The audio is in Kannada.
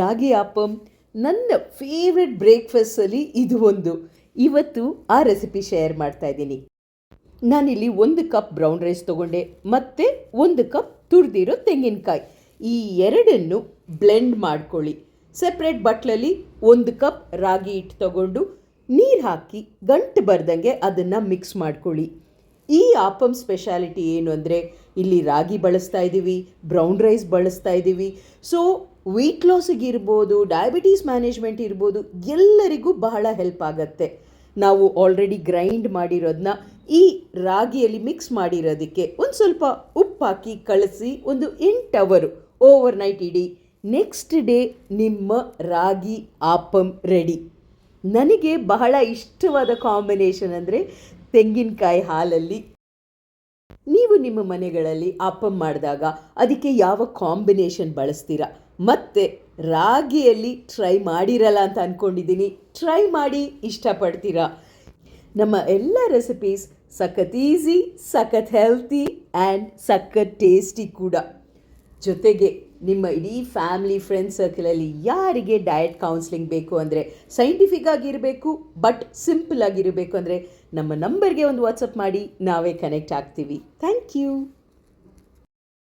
ರಾಗಿ ಆಪಮ್ ನನ್ನ ಫೇವ್ರೆಟ್ ಬ್ರೇಕ್ಫಾಸ್ಟಲ್ಲಿ ಇದು ಒಂದು. ಇವತ್ತು ಆ ರೆಸಿಪಿ ಶೇರ್ ಮಾಡ್ತಾ ಇದ್ದೀನಿ. ನಾನಿಲ್ಲಿ ಒಂದು ಕಪ್ ಬ್ರೌನ್ ರೈಸ್ ತಗೊಂಡೆ, ಮತ್ತು ಒಂದು ಕಪ್ ತುರಿದಿರೋ ತೆಂಗಿನಕಾಯಿ. ಈ ಎರಡನ್ನು ಬ್ಲೆಂಡ್ ಮಾಡ್ಕೊಳ್ಳಿ. ಸೆಪ್ರೇಟ್ ಬಟ್ಲಲ್ಲಿ ಒಂದು ಕಪ್ ರಾಗಿ ಹಿಟ್ಟು ತಗೊಂಡು, ನೀರು ಹಾಕಿ ಗಂಟು ಬರ್ದಂಗೆ ಅದನ್ನು ಮಿಕ್ಸ್ ಮಾಡ್ಕೊಳ್ಳಿ. ಈ ಆಪಮ್ ಸ್ಪೆಷಾಲಿಟಿ ಏನು ಅಂದರೆ ಇಲ್ಲಿ ರಾಗಿ ಬಳಸ್ತಾ ಇದ್ದೀವಿ ಬ್ರೌನ್ ರೈಸ್ ಬಳಸ್ತಾ ಇದ್ದೀವಿ. ಸೊ ವೆಯ್ಟ್ ಲಾಸಿಗೆ ಇರ್ಬೋದು ಡಯಾಬಿಟೀಸ್ ಮ್ಯಾನೇಜ್ಮೆಂಟ್ ಇರ್ಬೋದು, ಎಲ್ಲರಿಗೂ ಬಹಳ ಹೆಲ್ಪ್ ಆಗುತ್ತೆ. ನಾವು ಆಲ್ರೆಡಿ ಗ್ರೈಂಡ್ ಮಾಡಿರೋದನ್ನ ಈ ರಾಗಿಯಲ್ಲಿ ಮಿಕ್ಸ್ ಮಾಡಿರೋದಕ್ಕೆ ಒಂದು ಸ್ವಲ್ಪ ಉಪ್ಪು ಹಾಕಿ ಕಳಿಸಿ ಒಂದು ಎಂಟು ಅವರು ಓವರ್ ನೈಟ್ ಇಡಿ. ನೆಕ್ಸ್ಟ್ ಡೇ ನಿಮ್ಮ ರಾಗಿ ಆಪಮ್ ರೆಡಿ ನನಗೆ ಬಹಳ ಇಷ್ಟವಾದ ಕಾಂಬಿನೇಷನ್ ಅಂದರೆ ತೆಂಗಿನಕಾಯಿ ಹಾಲಲ್ಲಿ ನೀವು ನಿಮ್ಮ ಮನೆಗಳಲ್ಲಿ ಅಪ್ಪಂ ಮಾಡಿದಾಗ ಅದಕ್ಕೆ ಯಾವ ಕಾಂಬಿನೇಷನ್ ಬಳಸ್ತೀರಾ? ಮತ್ತೆ ರಾಗಿಯಲ್ಲಿ ಟ್ರೈ ಮಾಡಿರಲ್ಲ ಅಂತ ಅಂದ್ಕೊಂಡಿದ್ದೀನಿ ಟ್ರೈ ಮಾಡಿ ಇಷ್ಟಪಡ್ತೀರಾ? ನಮ್ಮ ಎಲ್ಲ ರೆಸಿಪೀಸ್ ಸಖತ್ ಈಸಿ ಸಖತ್ ಹೆಲ್ತಿ ಆ್ಯಂಡ್ ಸಖತ್ ಟೇಸ್ಟಿ ಕೂಡ. ಜೊತೆಗೆ ನಿಮ್ಮ ಇಡೀ ಫ್ಯಾಮಿಲಿ ಫ್ರೆಂಡ್ ಸರ್ಕಲಲ್ಲಿ ಯಾರಿಗೆ ಡಯಟ್ ಕೌನ್ಸಿಲಿಂಗ್ ಬೇಕು ಅಂದರೆ ಸೈಂಟಿಫಿಕ್ ಆಗಿರಬೇಕು ಬಟ್ ಸಿಂಪಲ್ ಆಗಿರಬೇಕು ಅಂದರೆ ನಮ್ಮ ನಂಬರ್ಗೆ ಒಂದು ವಾಟ್ಸಪ್ ಮಾಡಿ, ನಾವೇ ಕನೆಕ್ಟ್ ಆಗ್ತೀವಿ. Thank you